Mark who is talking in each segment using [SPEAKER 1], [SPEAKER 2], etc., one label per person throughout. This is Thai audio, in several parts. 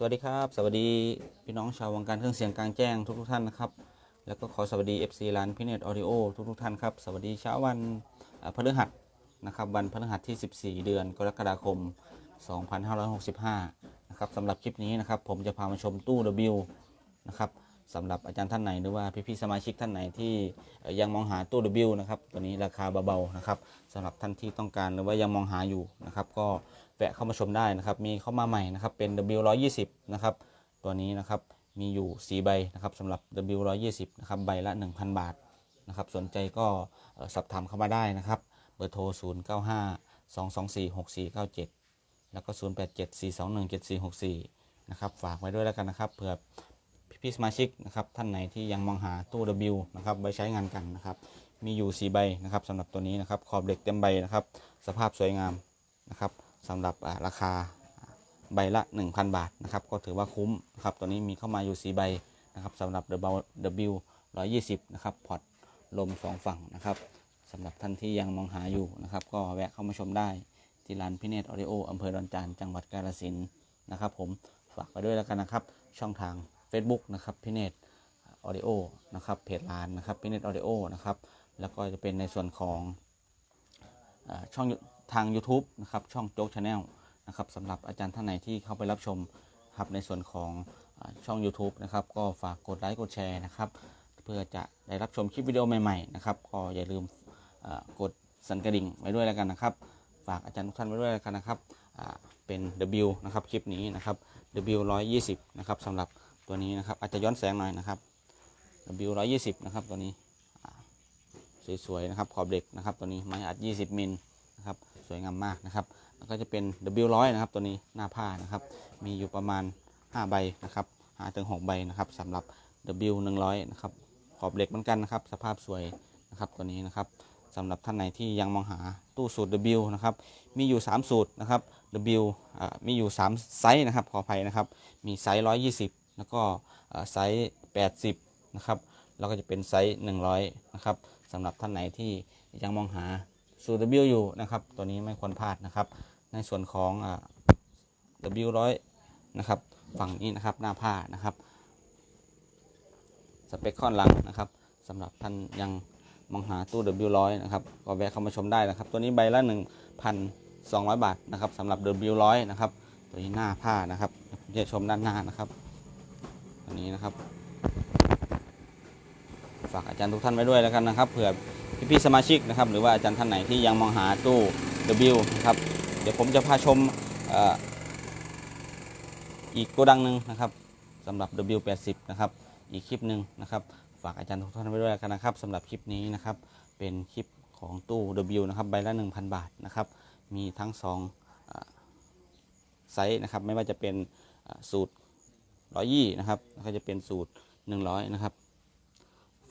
[SPEAKER 1] สวัสดีครับ สวัสดีพี่น้องชาววงการเครื่องเสียงกลางแจ้งทุกทุกท่านนะครับ แล้วก็ขอสวัสดี FC ร้านพิเนตออดิโอทุกทุกท่านครับ สวัสดีเช้าวันพฤหัสนะครับ วันพฤหัสที่ 14 เดือนกรกฎาคม 2565 นะครับสำหรับคลิปนี้นะครับ ผมจะพามาชมตู้ W นะครับสำหรับอาจารย์ท่านไหนหรือว่าพี่ๆสมาชิกท่านไหนที่ยังมองหาตู้ W นะครับตัวนี้ราคาเบาๆนะครับสำหรับท่านที่ต้องการหรือว่ายังมองหาอยู่นะครับ ก็ แวะเข้ามาชมได้นะครับ มีเข้ามาใหม่นะครับ เป็น W 120 นะครับ ตัวนี้นะครับ มีอยู่ 4 ใบนะครับสำหรับ W 120 นะครับ ใบละ 1,000 บาทนะครับ สนใจก็สอบถามเข้ามาได้นะครับ เบอร์โทร 0 9 5 2 2 4 6 4 9 7 แล้วก็ 0 8 7 4 2 1 7 4 6 4 นะครับ ฝากไว้ด้วยแล้วกันนะครับ เผื่อพี่สมาชิกนะครับ ท่านไหนที่ยังมองหาตู้ W นะครับไว้ใช้งานกันนะครับ มีอยู่ 4 ใบนะครับสำหรับตัวนี้นะครับ ขอบเหล็กเต็มใบนะครับ สภาพสวยงามนะครับ สำหรับราคาใบละ 1,000 บาทนะครับก็ถือว่าคุ้มนะครับตัวนี้มีเข้ามาอยู่ 4 ใบนะครับสำหรับ W 120นะครับพอร์ตลม 2 ฝั่งนะครับสำหรับท่านที่ยังมองหาอยู่นะครับ ก็แวะเข้ามาชมได้ที่ร้านพิเนตออดิโออำเภอดอนจานจังหวัดกาฬสินธุ์นะครับ ผมฝากไปด้วยแล้วกันนะครับ ช่องทาง Facebook นะครับพิเนตออดิโอนะครับเพจร้านนะครับพิเนตออดิโอนะครับแล้วก็จะเป็นในส่วนของอช่อง ทาง YouTube นะครับช่องโจ๊กชาแนลนะครับสำหรับอาจารย์ท่านไหนที่เข้าไปรับชมครับในส่วนของอช่อง YouTube นะครับก็ฝากกดไลค์กดแชร์นะครับเพื่อจะได้รับชมคลิปวิดีโอใหม่ๆนะครับก็อย่าลืมกดสั่นกระดิ่งไว้ด้วยแล้วกันนะครับ ฝากอาจารย์ทุกท่านไว้ด้วยแล้วกันนะครับเป็น W นะครับคลิปนี้นะครับ W 120นะครับสำหรับตัวนี้นะครับอาจจะย้อนแสงหน่อยนะครับ W 120นะครับตัวนี้สวยๆนะครับขอบเหล็กนะครับตัวนี้ไม้อัด 20 มิล สวยงามมากนะครับ แล้วก็จะเป็น W 100 นะครับ ตัวนี้หน้าผ้านะครับ มีอยู่ประมาณ 5 ใบนะครับหาถึง6ใบนะครับสำหรับ W 100 นะครับ ขอบเหล็กเหมือนกันนะครับ สภาพสวยนะครับตัวนี้นะครับสำหรับท่านไหนที่ยังมองหาตู้สูตร W นะครับ มีอยู่ 3 สูตรนะครับ W มีอยู่ 3 ไซส์นะครับ ขออภัยนะครับ มีไซส์ 120 แล้วก็ไซส์ 80 นะครับ แล้วก็จะเป็นไซส์ 100 นะครับสำหรับท่านไหนที่ยังมองหา สูตร W อยู่นะครับ ตัวนี้ไม่ควรพลาดนะครับ ในส่วนของอ่า W 100นะครับ ฝั่งนี้นะครับหน้าผ้านะครับ สเปคค่อนหลังนะครับสำหรับท่านยังมองหาตู้ W 100นะครับก็แวะเข้ามาชมได้นะครับ ตัวนี้ใบละ1,200 บาทนะครับสำหรับ W 100นะครับ ตัวนี้หน้าผ้านะครับผมจะชมด้านหน้านะครับอันนี้นะครับ ฝากอาจารย์ทุกท่านไว้ด้วยแล้วกันนะครับเผื่อ พี่ๆสมาชิกนะครับ หรือว่าอาจารย์ท่านไหนที่ยังมองหาตู้ W นะครับ เดี๋ยวผมจะพาชมออีกโกดังหนึ่งนะครับสำหรับ W80 นะครับ อีกคลิปหนึ่งนะครับ ฝากอาจารย์ทุกท่านไว้ด้วยกันนะครับสำหรับคลิปนี้นะครับ เป็นคลิปของตู้ W นะครับ ใบละ 1,000 บาทนะครับ มีทั้งสองไซส์นะครับ ไม่ว่าจะเป็นสูตรร้อยยี่นะครับ แล้วก็จะเป็นสูตร 100 นะครับ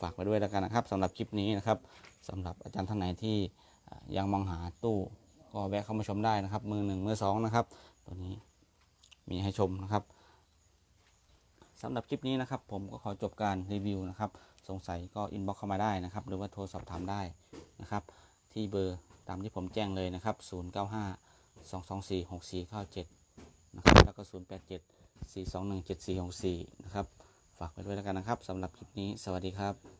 [SPEAKER 1] ฝากไว้ด้วยแล้วกันนะครับสำหรับคลิปนี้นะครับสำหรับอาจารย์ท่านไหนที่ยังมองหาตู้ก็แวะเข้ามาชมได้นะครับ มือหนึ่งมือสองนะครับ ตัวนี้มีให้ชมนะครับสำหรับคลิปนี้นะครับ ผมก็ขอจบการรีวิวนะครับ สงสัยก็อินบ็อกเข้ามาได้นะครับ หรือว่าโทรสอบถามได้นะครับ ที่เบอร์ตามที่ผมแจ้งเลยนะครับ 095 224 6497 นะครับ แล้วก็ 087 421 7464 นะครับ ฝากไว้ด้วยแล้วกันนะครับสำหรับคลิปนี้สวัสดีครับ